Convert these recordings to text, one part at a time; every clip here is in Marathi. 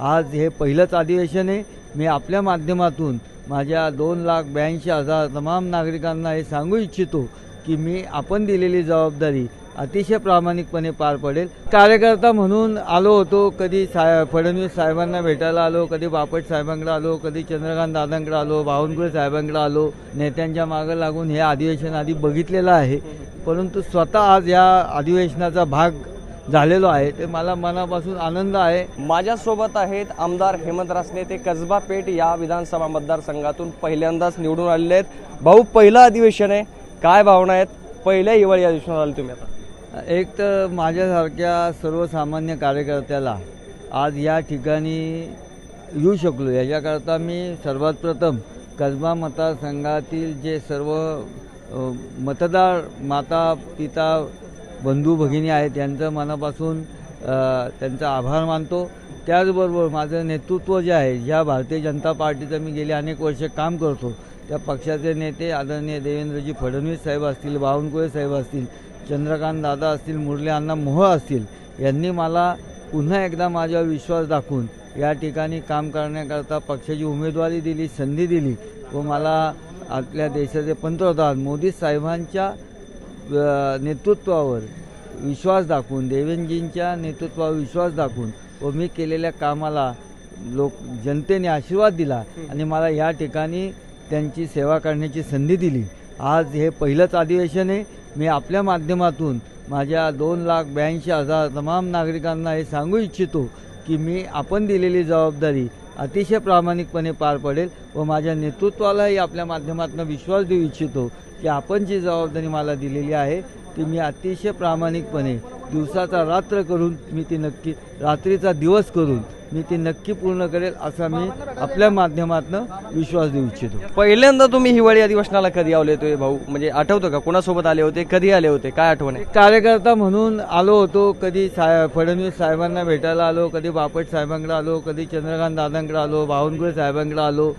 आज हे पहिलंच अधिवेशन आहे. मी आपल्या माध्यमातून माझ्या दोन लाख ब्याऐंशी हजार तमाम नागरिकांना हे सांगू इच्छितो की मी आपण दिलेली जबाबदारी अतिशय प्रामाणिकपणे पार पडेल. कार्यकर्ता म्हणून आलो होतो कधी साय फडणवीस साहेबांना भेटायला आलो कधी बापट साहेबांकडे आलो कधी चंद्रकांत दादांकडे आलो बावनकुळे साहेबांकडे आलो. नेत्यांच्या मागं लागून हे अधिवेशन आधी बघितलेलं आहे. परंतु स्वतः आज या अधिवेशनाचा भाग झालेलो आहे. ते मला मनापासून आनंद आहे. माझ्यासोबत आहेत आमदार हेमंत रासने. ते कसबा पेठ या विधानसभा मतदारसंघातून पहिल्यांदाच निवडून आलेले आहेत. भाऊ पहिलं अधिवेशन आहे. काय भावना आहेत? पहिल्या हिवाळी अधिवेशनाला आले तुम्ही आता. एक तर माझ्यासारख्या सर्वसामान्य कार्यकर्त्याला आज या ठिकाणी येऊ शकलो. याच्याकरता मी सर्वात प्रथम कसबा मतदारसंघातील जे सर्व मतदार माता पिता बंधू भगिनी आहेत यांचं मनापासून त्यांचा आभार मानतो. त्याचबरोबर माझं नेतृत्व जे आहे ज्या भारतीय जनता पार्टीचं मी गेली अनेक वर्ष काम करतो त्या पक्षाचे नेते आदरणीय देवेंद्रजी फडणवीस साहेब असतील बावनकुळे साहेब असतील चंद्रकांत दादा असतील मुरली अण्णा मोह असतील यांनी मला पुन्हा एकदा माझ्यावर विश्वास दाखवून या ठिकाणी काम करण्याकरता पक्षाची उमेदवारी दिली संधी दिली. व मला आपल्या देशाचे पंतप्रधान मोदी साहेबांच्या नेतृत्वावर विश्वास दाखवून देवेंजींच्या नेतृत्वावर विश्वास दाखवून व मी केलेल्या कामाला लोक जनतेने आशीर्वाद दिला आणि मला या ठिकाणी त्यांची सेवा करण्याची संधी दिली. आज हे पहिलंच अधिवेशन आहे. मी आपल्या माध्यमातून माझ्या दोन लाख ब्याऐंशी हजार तमाम नागरिकांना हे सांगू इच्छितो की मी आपण दिलेली जबाबदारी अतिशय प्रामाणिकपणे पार पडेल व माझ्या नेतृत्वालाही आपल्या माध्यमातून विश्वास देऊ इच्छितो की आपण जी जबाबदारी मला दिलेली आहे ती मी अतिशय प्रामाणिकपणे दिवसाचा रात्र करून मी ती नक्की रात्रीचा दिवस करून मी ती नक्की पूर्ण करेल असा मी आपल्या माध्यमातून विश्वास देऊ इच्छितो. पहिल्यांदा तुम्ही हिवाळी अधिवेशनाला कधी आले होते भाऊ? म्हणजे आठवतं का? कोणासोबत आले होते? कधी आले होते? काय आठवण आहे? कार्यकर्ता म्हणून आलो होतो. कधी साय फडणवीस साहेबांना भेटायला आलो कधी बापट साहेबांकडे आलो कधी चंद्रकांत दादांकडे आलो बावनकुळे साहेबांकडे आलो.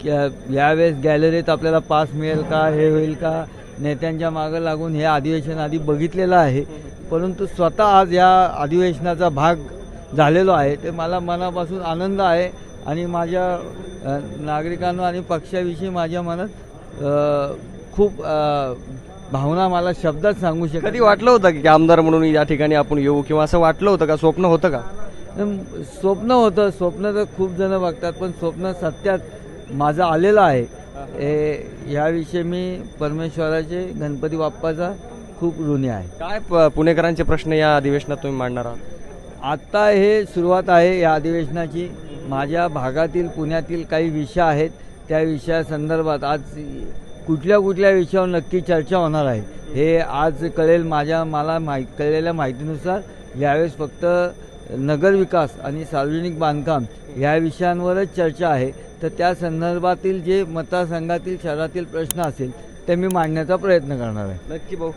की यावेळेस गॅलरीत आपल्याला पास मिळेल का हे होईल का नेत्यांच्या मागं लागून हे अधिवेशन आधी बघितलेलं आहे. परंतु स्वतः आज या अधिवेशनाचा भाग झालेलो आहे ते मला मनापासून आनंद आहे आणि माझ्या नागरिकांना आणि पक्षाविषयी माझ्या मनात खूप भावना मला शब्दात सांगू शकत कधी वाटलं होतं की आमदार म्हणून या ठिकाणी आपण येऊ किंवा असं वाटलं होतं का? स्वप्न होतं का? स्वप्न होतं स्वप्न तर खूप जण बघतात पण स्वप्न सत्यात माझं आलेलं आहे. हे याविषयी मी परमेश्वराचे गणपती बाप्पाचा खूप ऋणी आहे. काय प- पुणेकरांचे प्रश्न या अधिवेशनात तुम्ही मांडणार आहात? आत्ता हे सुरुवात आहे या अधिवेशनाची. माझ्या भागातील पुण्यातील काही विषय आहेत त्या विषयासंदर्भात आज कुठल्या कुठल्या विषयावर नक्की चर्चा होणार आहे हे आज कळेल माझ्या मला माहि कळलेल्या माहितीनुसार. यावेळेस फक्त नगरविकास आणि सार्वजनिक बांधकाम या विषयांवरच चर्चा आहे. तर त्या संदर्भातील जे मतदारसंघातील शहरातील प्रश्न असेल ते मी मांडण्याचा प्रयत्न करणार आहे. नक्की भाऊ.